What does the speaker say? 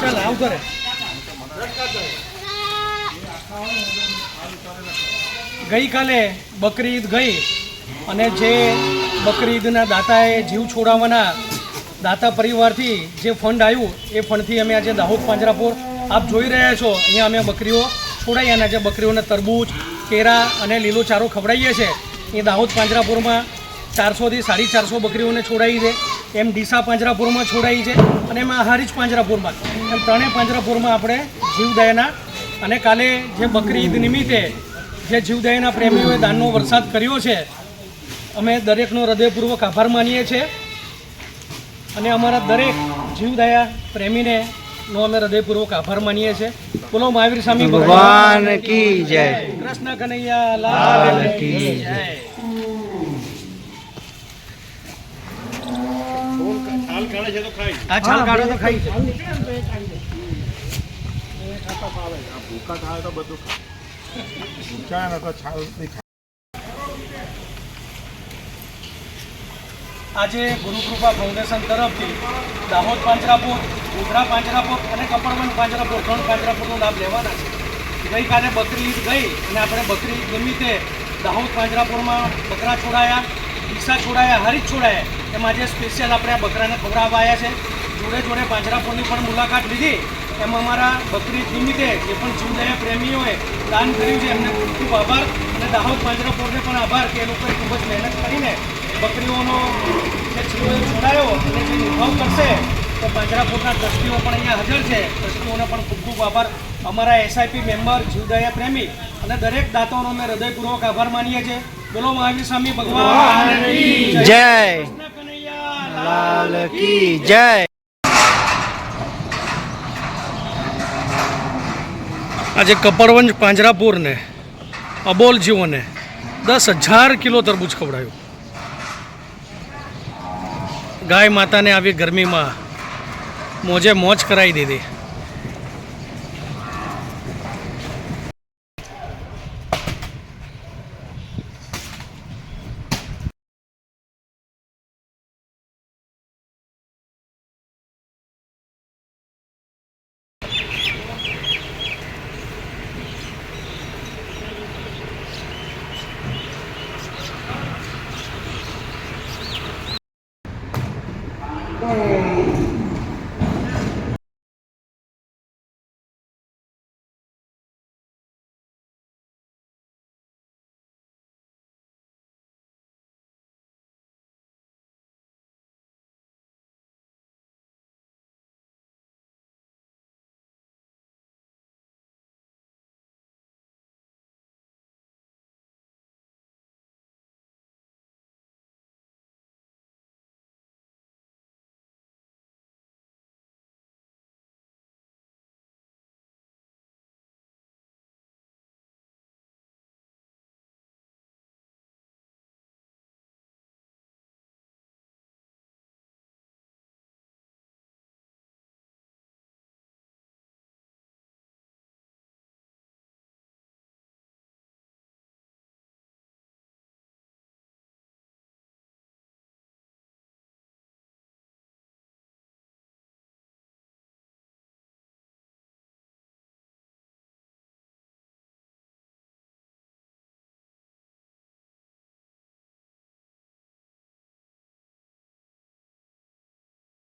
ચાલ આવું કરે ગઈકાલે બકરી ઈદ ગઈ અને જે બકરી ઈદના દાતાએ જીવ છોડાવવાના દાતા પરિવારથી જે ફંડ આવ્યું, એ ફંડથી અમે આજે દાહોદ પાંજરાપુર આપ જોઈ રહ્યા છો, અહીંયા અમે બકરીઓ છોડાઈ અને જે બકરીઓને તરબૂચ, કેરા અને લીલો ચારો ખવડાવીએ છીએ એ દાહોદ પાંજરાપુરમાં ચારસોથી સાડી ચારસો બકરીઓને છોડાવી છે. એમ ડીસા પાંજરાપુરમાં છોડાઈ છે અને એમાં હારીજ પાંજરાપુરમાં એમ ત્રણેય પાંજરાપુરમાં આપણે જીવદયાના અને કાલે જે બકરી ઈદ નિમિત્તે જે જીવદયાના પ્રેમીઓએ દાનનો વરસાદ કર્યો છે અમે દરેકનો હૃદયપૂર્વક આભાર માનીએ છીએ. અને અમારા દરેક જીવદયા પ્રેમીને નો અમે હૃદયપૂર્વક આભાર માનીએ છીએ. બોલો મહાવીર સ્વામી ભગવાન કી જય. કૃષ્ણ કનૈયા લાલ કી જય. આ છાલ કાઢો તો ખાઈ છે ભૂકા તો બધું ભૂકા ને તો છાલ. આજે ગુરુકૃપા ફાઉન્ડેશન તરફથી દાહોદ પાંજરાપુર ગોધરા પાંજરાપુર અને કપડવંજ પાંજરાપુર ત્રણ પાંજરાપુરનો લાભ લેવાના છે. ગઈકાલે બકરી ઈદ ગઈ અને આપણે બકરી ઈદ નિમિત્તે દાહોદ પાંજરાપુરમાં બકરા છોડાયા. ડીસા છોડાયા હરીજ છોડાયા. એમ આજે સ્પેશિયલ આપણે આ બકરાને ખવડાવવા આવ્યા છે. જોડે જોડે પાંજરાપુરની પણ મુલાકાત લીધી. એમ અમારા બકરી નિમિત્તે જે પણ જીવદયા પ્રેમીઓએ દાન કર્યું છે, એમને ખૂબ ખૂબ આભાર. અને દાહોદ પાંજરાપુરને પણ આભાર કે એ લોકોએ ખૂબ જ મહેનત કરીને બકરીઓનો જે છોડાયો અને જે નિભાવ કરશે, તો પાંજરાપુરના ટ્રસ્ટીઓ પણ અહીંયા હાજર છે. ટ્રસ્ટીઓને પણ ખૂબ ખૂબ આભાર. અમારા એસઆઈપી મેમ્બર જીવદયા પ્રેમી અને દરેક દાતાઓનો અમે હૃદયપૂર્વક આભાર માનીએ છીએ. બોલો મહાવીર સ્વામી ભગવાન જય. કનૈયા લાલ કી જય. આજે કપડવંજ પાંજરાપુરને અબોલ જીવોને દસ હજાર કિલો તરબૂચ ખવડાયું. ગાય માતાને આવી ગરમીમાં મોજે મોજ કરાવી દીધી. Amen.